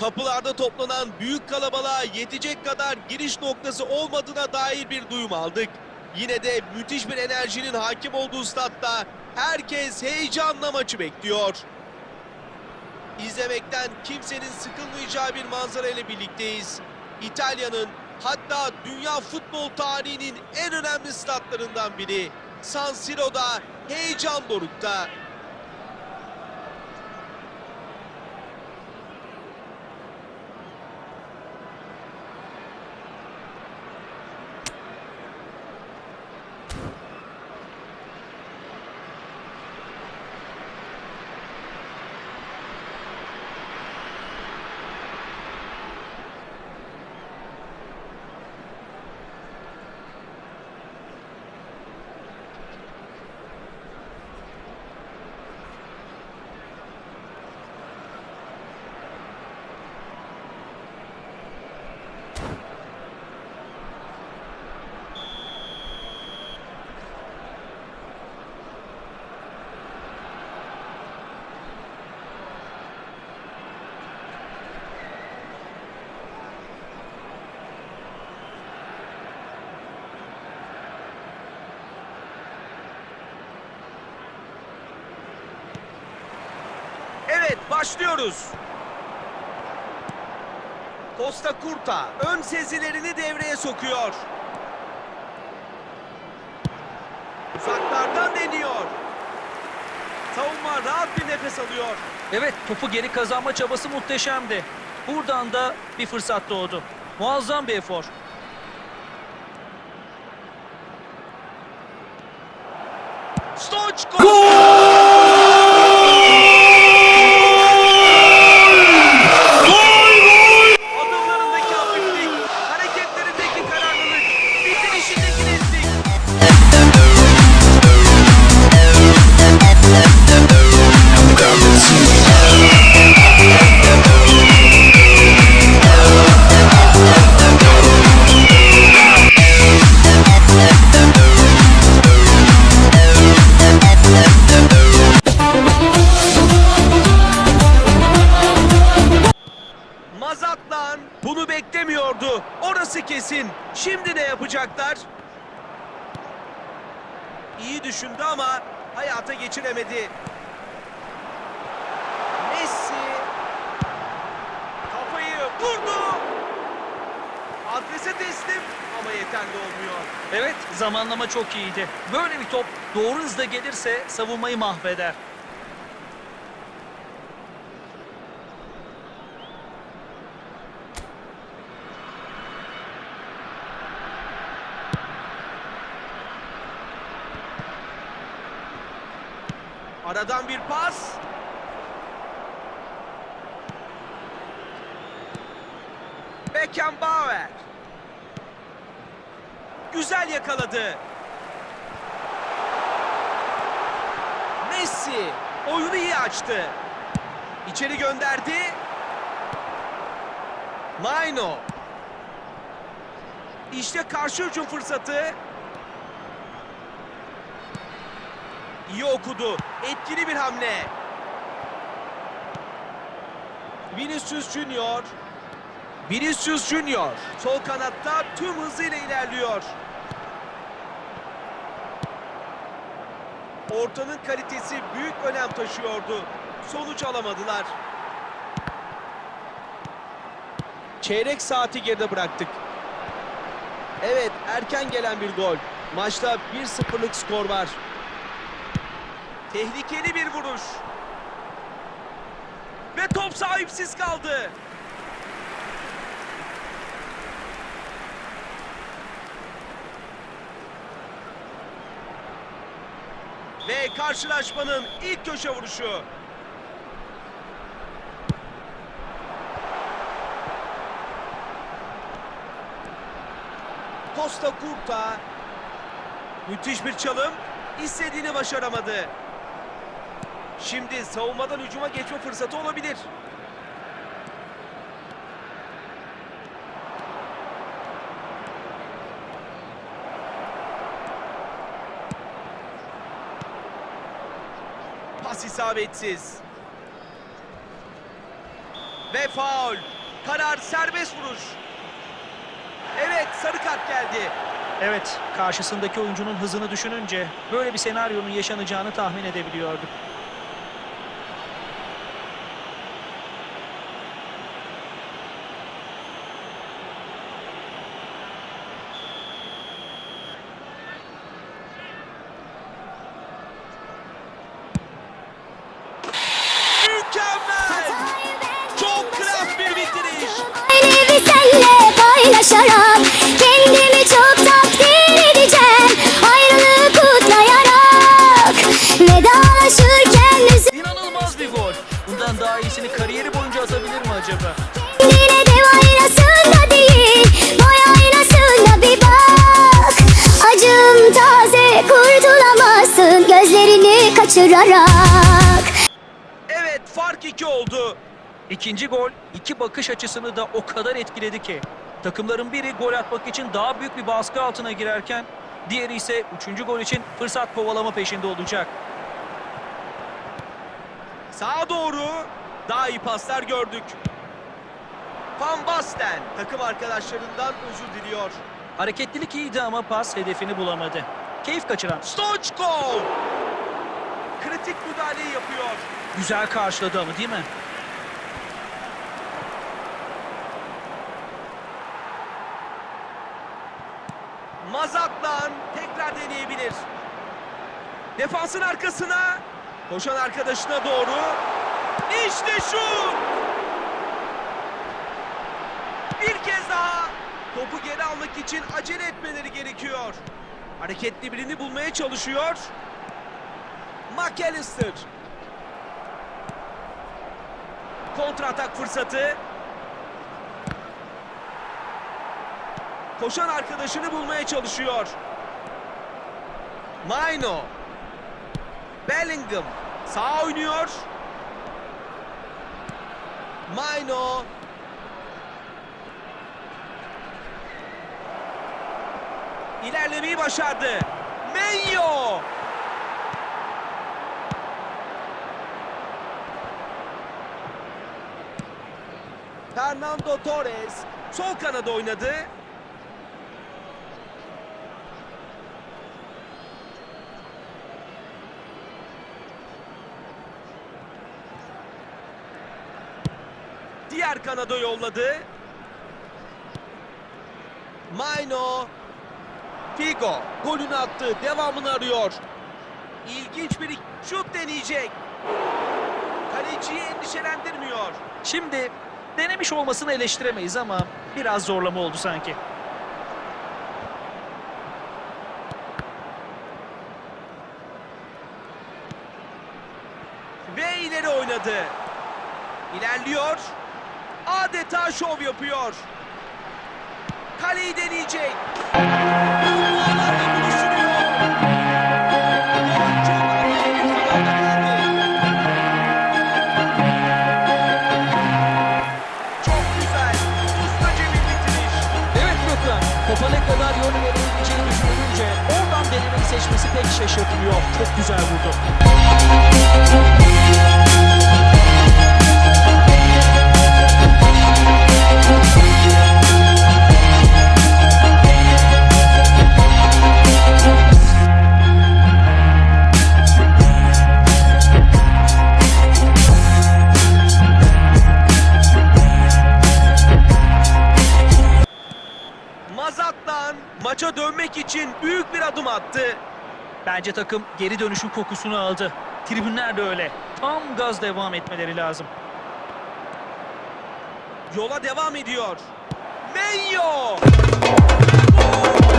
Kapılarda toplanan büyük kalabalığa yetecek kadar giriş noktası olmadığına dair bir duyum aldık. Yine de müthiş bir enerjinin hakim olduğu statta herkes heyecanla maçı bekliyor. İzlemekten kimsenin sıkılmayacağı bir manzara ile birlikteyiz. İtalya'nın hatta dünya futbol tarihinin en önemli statlarından biri. San Siro'da heyecan dorukta. Evet başlıyoruz. Costa Curta ön sezilerini devreye sokuyor. Uzaklardan deniyor. Savunma rahat bir nefes alıyor. Evet topu geri kazanma çabası muhteşemdi. Buradan da bir fırsat doğdu. Muazzam bir efor. Stoçko! Çok iyiydi. Böyle bir top doğru hızda gelirse savunmayı mahveder. Aradan bir pas. Beckenbauer. Güzel yakaladı. Messi oyunu iyi açtı. İçeri gönderdi. Maino. İşte karşı hücum fırsatı. İyi okudu. Etkili bir hamle. Vinicius Junior. Vinicius Junior. Sol kanatta tüm hızıyla ilerliyor. Ortanın kalitesi büyük önem taşıyordu. Sonuç alamadılar. Çeyrek saati geride bıraktık. Evet, erken gelen bir gol. Maçta 1-0'lık skor var. Tehlikeli bir vuruş. Ve top sahipsiz kaldı. Karşılaşmanın ilk köşe vuruşu. Costa Curta. Müthiş bir çalım. İstediğini başaramadı. Şimdi savunmadan hücuma geçme fırsatı olabilir. Pas isabetsiz. Ve faul. Karar serbest vuruş. Evet sarı kart geldi. Evet, karşısındaki oyuncunun hızını düşününce böyle bir senaryonun yaşanacağını tahmin edebiliyorduk. Kaçırarak Evet fark iki oldu. İkinci gol iki bakış açısını da o kadar etkiledi ki. Takımların biri gol atmak için daha büyük bir baskı altına girerken diğeri ise üçüncü gol için fırsat kovalama peşinde olacak. Sağa doğru daha iyi paslar gördük. Van Basten takım arkadaşlarından özür diliyor. Hareketlilik iyiydi ama pas hedefini bulamadı. Keyif kaçıran. Stoichkov kritik müdahaleyi yapıyor. Güzel karşıladı ama değil mi? Mazatlan tekrar deneyebilir. Defansın arkasına koşan arkadaşına doğru. İşte şut! Bir kez daha topu geri almak için acele etmeleri gerekiyor. Hareketli birini bulmaya çalışıyor. McAllister. Kontra atak fırsatı. Koşan arkadaşını bulmaya çalışıyor. Maino. Bellingham. Sağ oynuyor. Maino. İlerlemeyi başardı. Menyo. Fernando Torres sol kanada oynadı. Diğer kanada yolladı. Maino. Figo golünü attı. Devamını arıyor. İlginç bir şut deneyecek. Kaleciyi endişelendirmiyor. Şimdi denemiş olmasını eleştiremeyiz ama biraz zorlama oldu sanki. Ve ileri oynadı. İlerliyor. Adeta şov yapıyor. Kaleyi deneyecek. Şaşırtmıyor. Çok güzel vurdu. Takım geri dönüşün kokusunu aldı. Tribünler de öyle. Tam gaz devam etmeleri lazım. Yola devam ediyor. Menyo!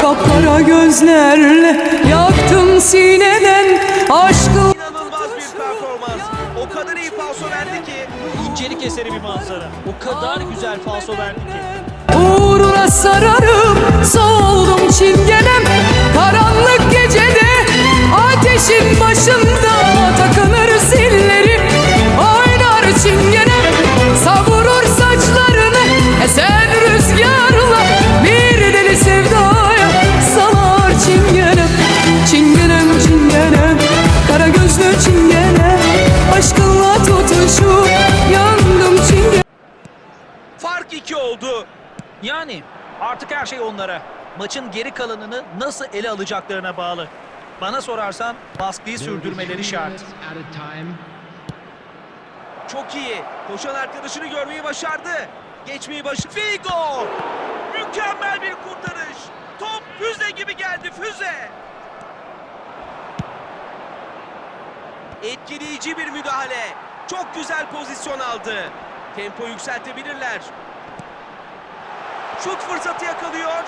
Kapkara gözlerle yaktım sineden aşkı İnanılmaz bir performans. O kadar iyi falso verdi ki İncelik eseri bir manzara. O kadar güzel falso verdi ki. uğruna sararıp soldum Yani artık her şey onlara. Maçın geri kalanını nasıl ele alacaklarına bağlı. Bana sorarsan baskıyı sürdürmeleri şart. Çok iyi. Koşan arkadaşını görmeyi başardı. Geçmeyi başı. Figo! Mükemmel bir kurtarış. Top füze gibi geldi füze. Etkileyici bir müdahale. Çok güzel pozisyon aldı. Tempo yükseltebilirler. Şut fırsatı yakalıyor.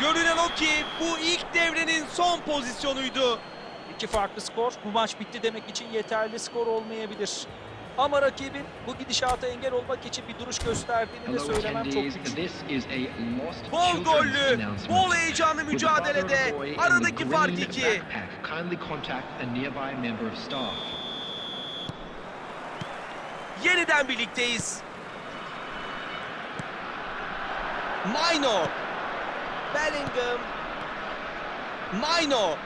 Görünen o ki bu ilk devrenin son pozisyonuydu. İki farklı skor bu maç bitti demek için yeterli skor olmayabilir. Ama rakibin bu gidişata engel olmak için bir duruş gösterdiğini de söylemem çok güç. Bol gollü, bol heyecanlı mücadelede aradaki fark iki. Yeniden birlikteyiz. Maino. Bellingham. Maino.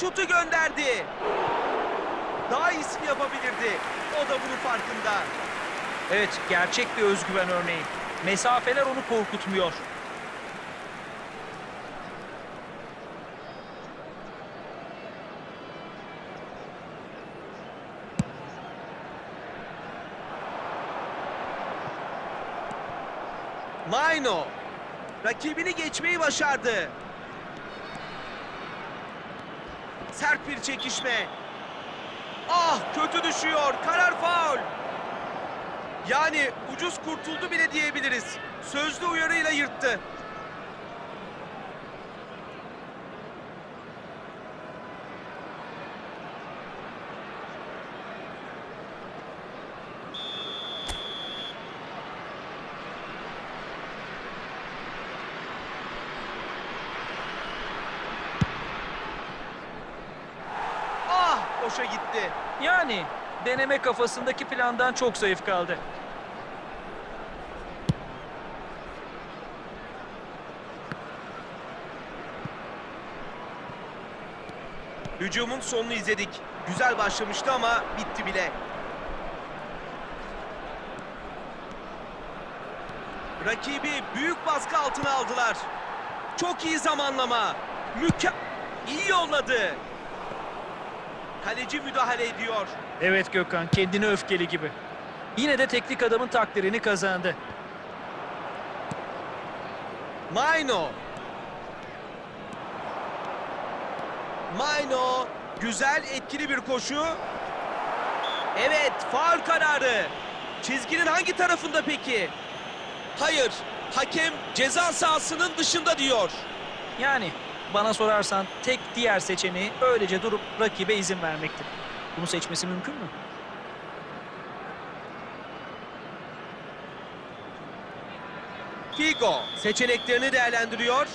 Şutu gönderdi. Daha iyisini yapabilirdi. O da bunun farkında. Evet gerçek bir özgüven örneği. Mesafeler onu korkutmuyor. Maino. Rakibini geçmeyi başardı. Sert bir çekişme. Ah kötü düşüyor. Karar faul. Yani ucuz kurtuldu bile diyebiliriz. Sözlü uyarıyla yırttı. Ah boşa gitti. Yani deneme kafasındaki plandan çok zayıf kaldı. Hücumun sonunu izledik. Güzel başlamıştı ama bitti bile. Rakibi büyük baskı altına aldılar. Çok iyi zamanlama. Müke... İyi yolladı. Kaleci müdahale ediyor. Evet Gökhan kendini öfkeli gibi. Yine de teknik adamın takdirini kazandı. Maino. Maino. Güzel etkili bir koşu. Evet faul kararı. Çizginin hangi tarafında peki? Hayır. Hakem ceza sahasının dışında diyor. Yani bana sorarsan tek diğer seçeneği öylece durup rakibe izin vermektir. Bunu seçmesi mümkün mü? Figo seçeneklerini değerlendiriyor.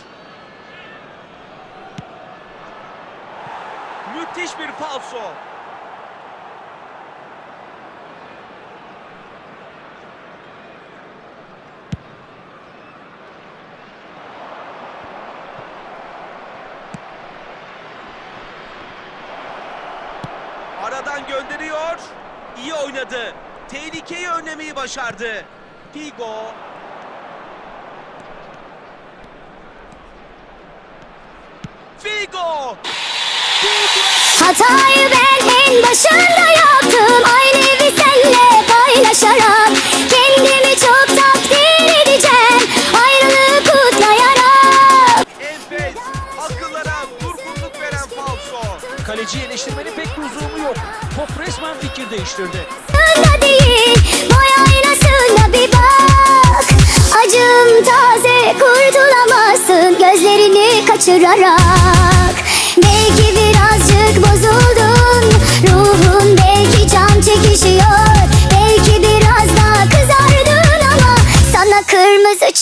Müthiş bir falso. Aradan gönderiyor. Oynadı. Tehlikeyi önlemeyi başardı. Figo Figo! Hatayı ben en başında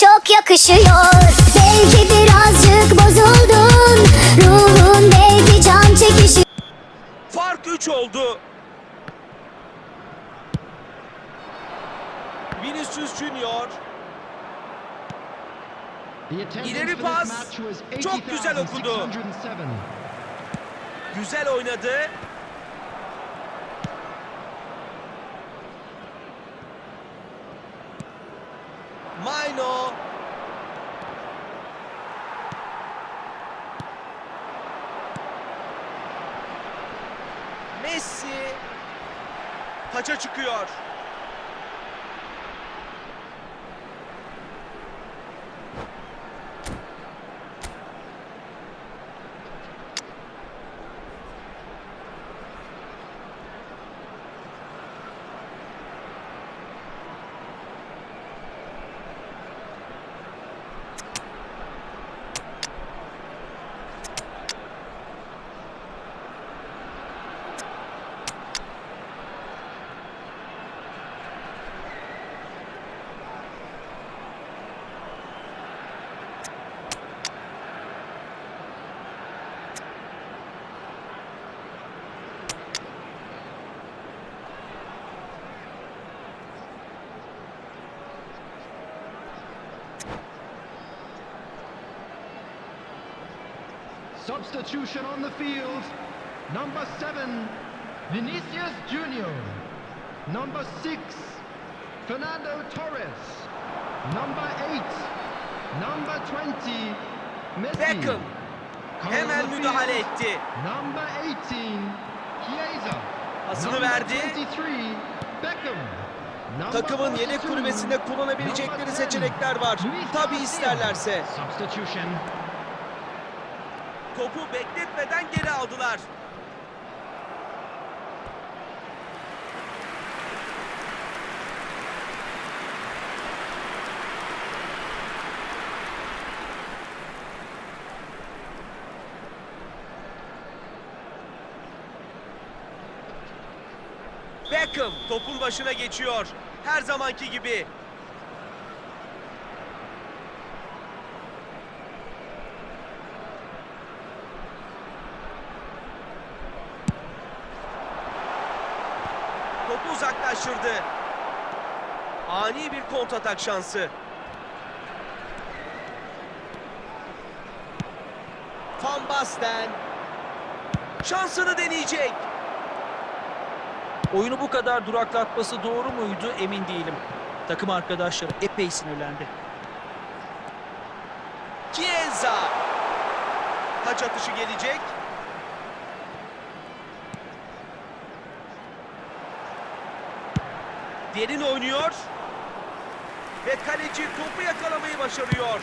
çok yakışıyor Belki birazcık bozuldun Ruhun belki can çekişiyor Fark 3 oldu. Vinicius Junior İleri pas. Çok güzel okudu. güzel oynadı. Maino. Messi. Taça çıkıyor. Substitution on the field. Number seven, Vinicius Junior. Number six, Fernando Torres. Number eight, number 20, Messi. Beckham hemen müdahale etti. Number 18, Chiesa. Pasını verdi. 23, Beckham. Takımın yedek 42, kulübesinde kullanabilecekleri number 10, seçenekler var. Garcia. isterlerse. Substitution. Topu bekletmeden geri aldılar. Beckham topun başına geçiyor. Her zamanki gibi. Topu uzaklaştırdı. Ani bir kontratak şansı. Van Basten. Şansını deneyecek. Oyunu bu kadar duraklatması doğru muydu emin değilim. Takım arkadaşları epey sinirlendi. Chiesa. Taç atışı gelecek. Derin oynuyor. Ve kaleci topu yakalamayı başarıyor.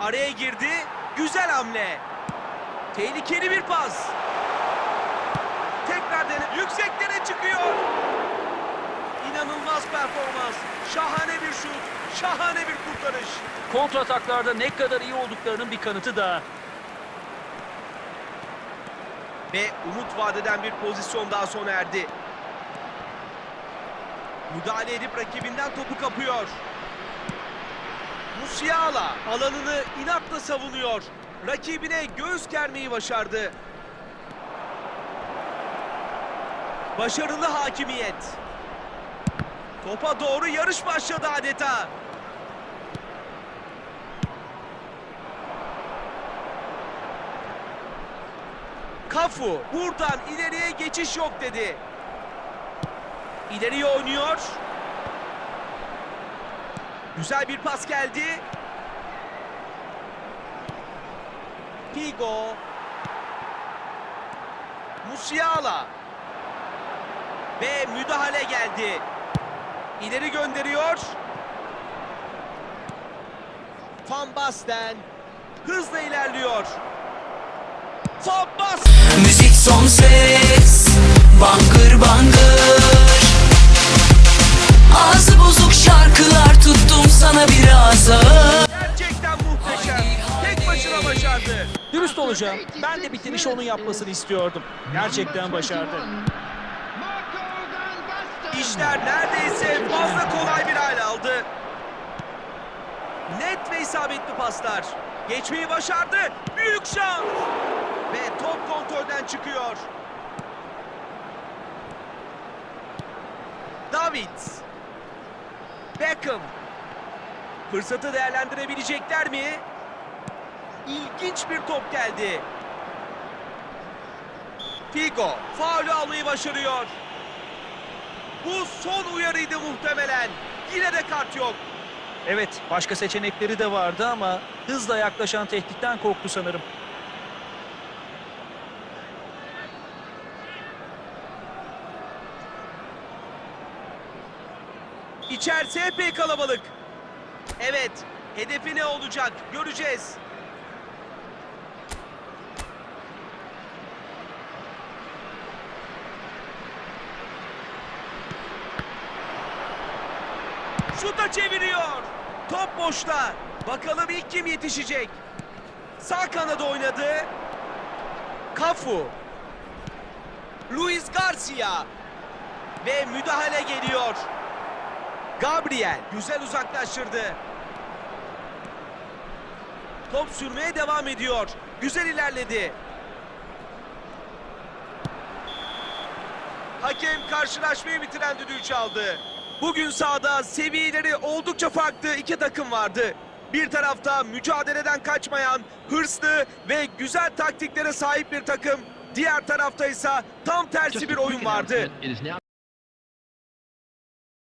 Araya girdi. Güzel hamle. Tehlikeli bir pas. Tekrar denip yükseklere çıkıyor. İnanılmaz performans. Şahane bir şut. Şahane bir kurtarış. Kontrataklarda ne kadar iyi olduklarının bir kanıtı daha. Ve umut vadeden bir pozisyon daha sona erdi. Müdahale edip rakibinden topu kapıyor. Musiala alanını inatla savunuyor. Rakibine göğüs germeyi başardı. Başarılı hakimiyet. Topa doğru yarış başladı adeta. Kafu buradan ileriye geçiş yok dedi. İleriye oynuyor. Güzel bir pas geldi. Figo. Musiala. Ve müdahale geldi. İleri gönderiyor. Van Basten hızla ilerliyor. Van Basten Müzik son ses Bangır bangır şarkılar tuttum sana biraz ağır gerçekten muhteşem. Tek başına başardı. Dürüst olacağım. Ben de bitirişi onun yapmasını istiyordum. Gerçekten başardı. İşler neredeyse fazla kolay bir hale aldı. Net ve isabetli paslar. Geçmeyi başardı. Büyük şans. Ve top kontrolden çıkıyor. David. Beckham. Fırsatı değerlendirebilecekler mi? İlginç bir top geldi. Figo faulü almayı başarıyor. Bu son uyarıydı muhtemelen. Yine de kart yok. Evet, başka seçenekleri de vardı ama hızla yaklaşan tehditten korktu sanırım. İçerisi epey kalabalık. Evet, hedefi ne olacak göreceğiz. Şuta çeviriyor. Top boşta. Bakalım ilk kim yetişecek. Sağ kanada oynadı. Kafu. Luis Garcia. Ve müdahale geliyor. Gabriel güzel uzaklaştırdı. Top sürmeye devam ediyor. Güzel ilerledi. Hakem karşılaşmayı bitiren düdüğü çaldı. Bugün sahada seviyeleri oldukça farklı iki takım vardı. Bir tarafta mücadeleden kaçmayan, hırslı ve güzel taktiklere sahip bir takım. Diğer tarafta ise tam tersi bir oyun vardı.